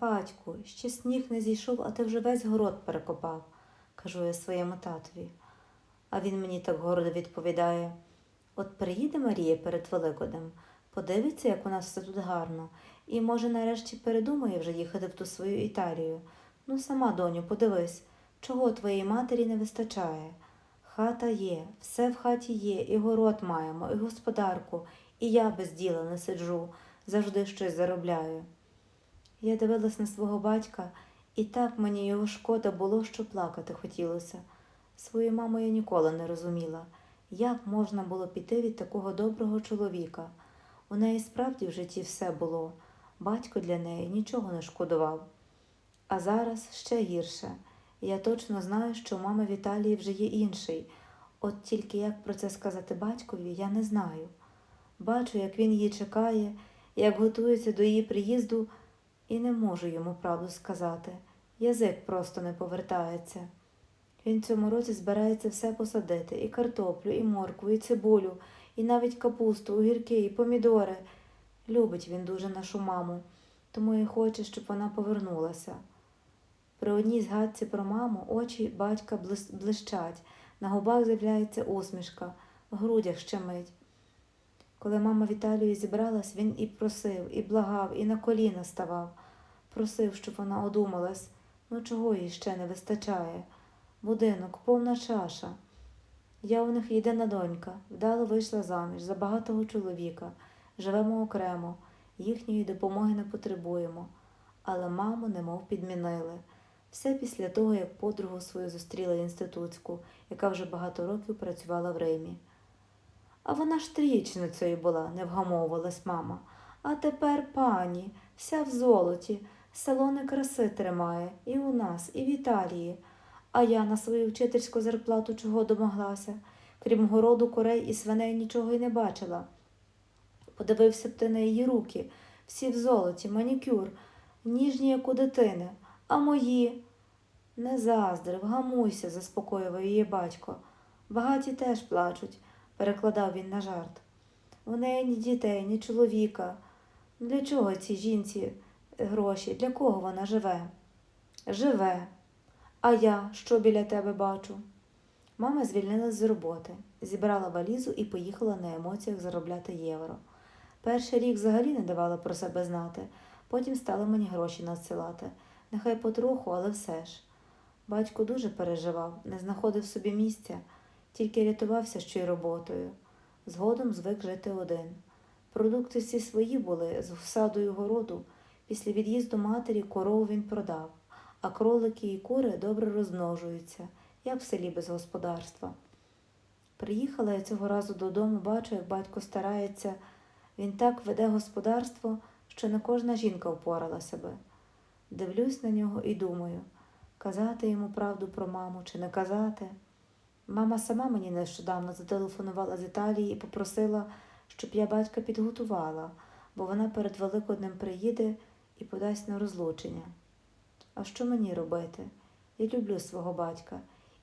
Батьку, ще сніг не зійшов, а ти вже весь город перекопав, кажу я своєму татові. А він мені так гордо відповідає: От приїде Марія перед Великоднем, подивиться, як у нас все тут гарно, і, може, нарешті передумає вже їхати в ту свою Італію. Ну, сама, доню, подивись, чого твоїй матері не вистачає. Хата є, все в хаті є, і город маємо, і господарку, і я без діла не сиджу, завжди щось заробляю. Я дивилась на свого батька, і так мені його шкода було, що плакати хотілося. Свою маму я ніколи не розуміла, як можна було піти від такого доброго чоловіка. У неї справді в житті все було, батько для неї нічого не шкодував. А зараз ще гірше. Я точно знаю, що у мами Віталії вже є інший. От тільки як про це сказати батькові, я не знаю. Бачу, як він її чекає, як готується до її приїзду, і не можу йому правду сказати. Язик просто не повертається. Він цьому році збирається все посадити: і картоплю, і моркву, і цибулю, і навіть капусту, огірки, і помідори. Любить він дуже нашу маму, тому і хоче, щоб вона повернулася. При одній згадці про маму очі батька блищать, на губах з'являється усмішка, в грудях щемить. Коли мама Віталію зібралась, він і просив, і благав, і на коліна ставав. Просив, щоб вона одумалась. Ну чого їй ще не вистачає? Будинок, повна чаша. Я у них єдина донька, вдало вийшла заміж за багатого чоловіка. Живемо окремо, їхньої допомоги не потребуємо. Але маму немов підмінили. Все після того, як подругу свою зустріла інститутську, яка вже багато років працювала в Римі. А вона ж трієчницею була, не вгамовувалась мама. А тепер пані, вся в золоті, салони краси тримає і у нас, і в Італії. А я на свою вчительську зарплату чого домоглася, крім городу, курей і свиней нічого й не бачила. Подивився б ти на її руки, всі в золоті, манікюр, ніжні, як у дитини, а мої. Не заздрив, гамуйся, заспокоював її батько. Багаті теж плачуть, перекладав він на жарт. У неї ні дітей, ні чоловіка. Для чого цій жінці гроші? Для кого вона живе? Живе. А я що біля тебе бачу? Мама звільнилась з роботи, зібрала валізу і поїхала на емоціях заробляти євро. Перший рік взагалі не давала про себе знати, потім стала мені гроші надсилати. Нехай потроху, але все ж. Батько дуже переживав, не знаходив собі місця, тільки рятувався ще й роботою. Згодом звик жити один. Продукти всі свої були з саду й городу. Після від'їзду матері корову він продав, а кролики і кури добре розмножуються, як в селі без господарства. Приїхала я цього разу додому, бачу, як батько старається. Він так веде господарство, що не кожна жінка впоралася би. Дивлюсь на нього і думаю, казати йому правду про маму чи не казати. Мама сама мені нещодавно зателефонувала з Італії і попросила, щоб я батька підготувала, бо вона перед Великоднем приїде і подасть на розлучення. А що мені робити? Я люблю свого батька,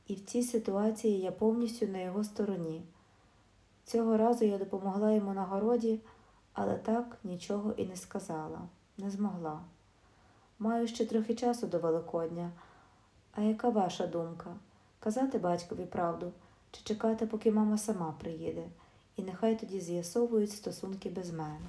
і в цій ситуації я повністю на його стороні. Цього разу я допомогла йому на городі, але так нічого і не сказала, не змогла. Маю ще трохи часу до Великодня. А яка ваша думка? Казати батькові правду чи чекати, поки мама сама приїде, і нехай тоді з'ясовують стосунки без мене.